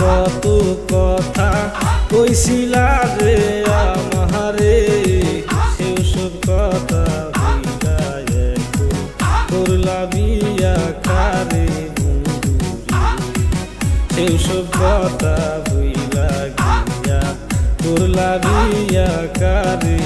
কত কথা কইছিলা রে আমারে। সেও সব কথা করলা বিয়া কারে বন্ধুরে সেও সব কথা হইলা গিয়া করলা বিয়া কারে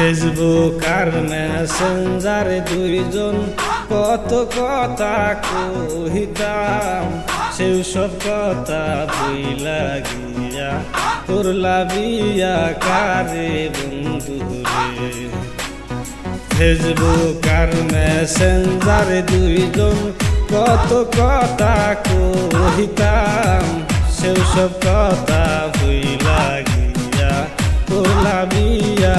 ফেসবুক আর মেসেঞ্জারে দুইজন কত কথা কহিতাম, সেও সব কথা ভুইলা গিয়া করলা বিয়া কারে বন্ধুরে ফেসবুক আর মেসেঞ্জারে দুইজন কত কথা কহিতাম, সেও সব কথা ভুইলা গিয়া করলা বিয়া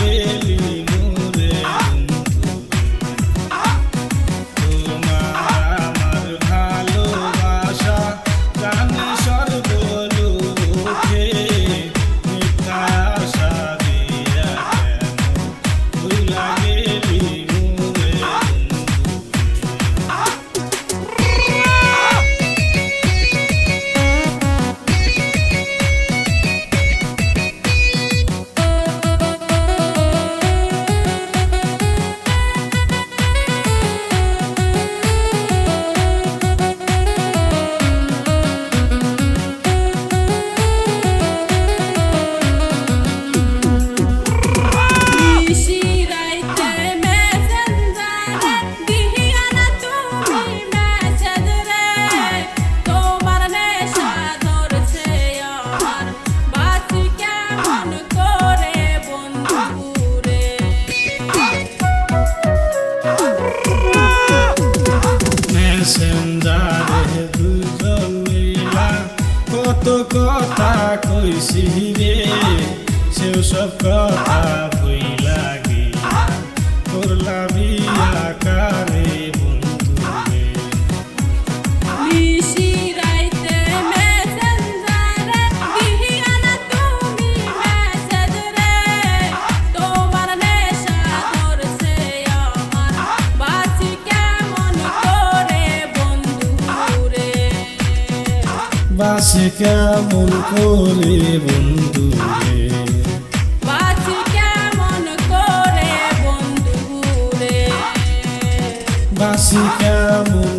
ভুইলা কথা কইছি রে সেও সব কথা ভুইলা গিয়া করলা বিয়া কারে বাসে কেমন করে বন্ধু বাঁচি কেমন